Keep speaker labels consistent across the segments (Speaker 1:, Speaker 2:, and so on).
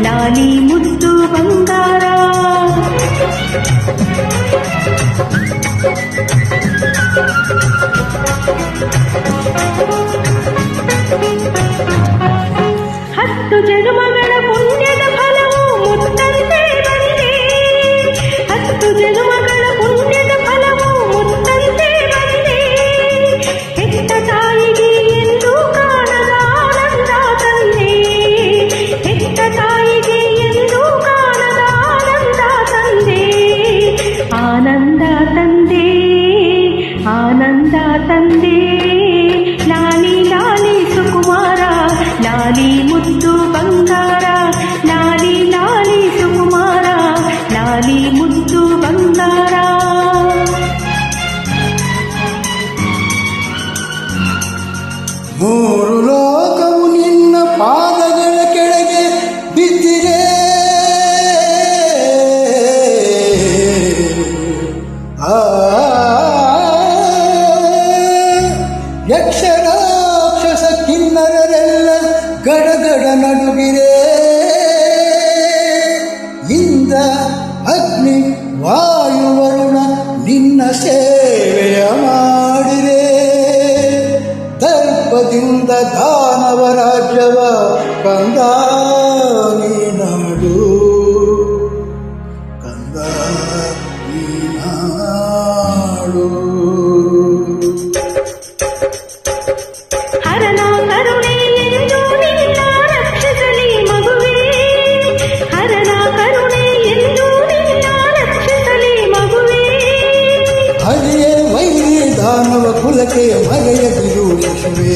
Speaker 1: నాని ముద్దు బంగారా. ಲಾಲಿ ಬಂದಾರ
Speaker 2: ಮೂರು ಲೋಕವು ನಿನ್ನ ಪಾದಗಳ ಕೆಳಗೆ ಬಿದ್ದಿದೆ ಆ ಯಕ್ಷರಾಕ್ಷಸ ಕಿನ್ನರರೆಲ್ಲ ಗಡಗಡ ನಡುಗಿರೆ ಇಂದ ಅಗ್ನಿ ವಾಯು ವರುಣ ನಿನ್ನ ಸೇವೆಯ ಮಾಡಿರೆ ದರ್ಪದಿಂದ ದಾನವ ರಾಜ್ಯವ ಕಂದ ಕುಲಕ್ಕೆ ಮರೆಯದಿರು ಶಿಶುವೇ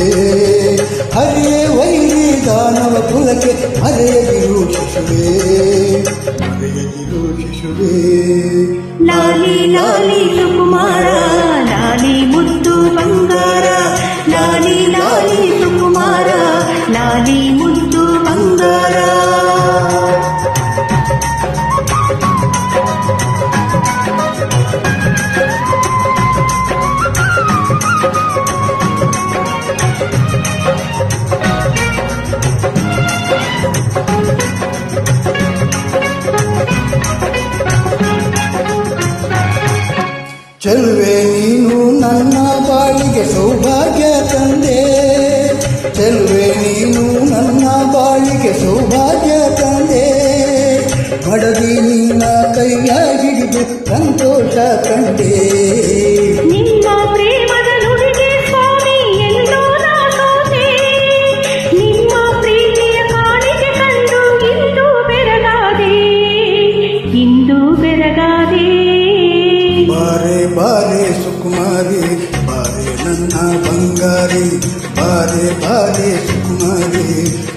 Speaker 2: ಹರಿಯೇ ವೈರಿ ದಾನವ ಕುಲಕ್ಕೆ ಮರೆಯದಿರು ಶಿಶುವೇ ಮರೆಯದಿರು ಶಿಶುವೇ
Speaker 1: ಲಾಲಿ ಲಾಲಿ ಸುಕುಮಾರ
Speaker 2: ಚೆಲುವೆ ನೀನು ನನ್ನ ಬಾಳಿಗೆ ಸೌಭಾಗ್ಯ ತಂದೆ. ಚೆಲುವೆ ನೀನು ನನ್ನ ಬಾಳಿಗೆ ಸೌಭಾಗ್ಯ ತಂದೆ. ಬಡದಿ ನಿನ್ನ ಕೈಯ ಹಿಡಿದು ಸಂತೋಷ ಕಂಡೆ. ಬಾರೆ ಬಾರೆ ಸುಕುಮಾರಿ ಬಾರೆ ನನ್ನ ಬಂಗಾರಿ ಬಾರೆ ಬಾರೆ ಸುಕುಮಾರಿ ಬಾರೆ ನನ್ನ ಬಂಗಾರಿ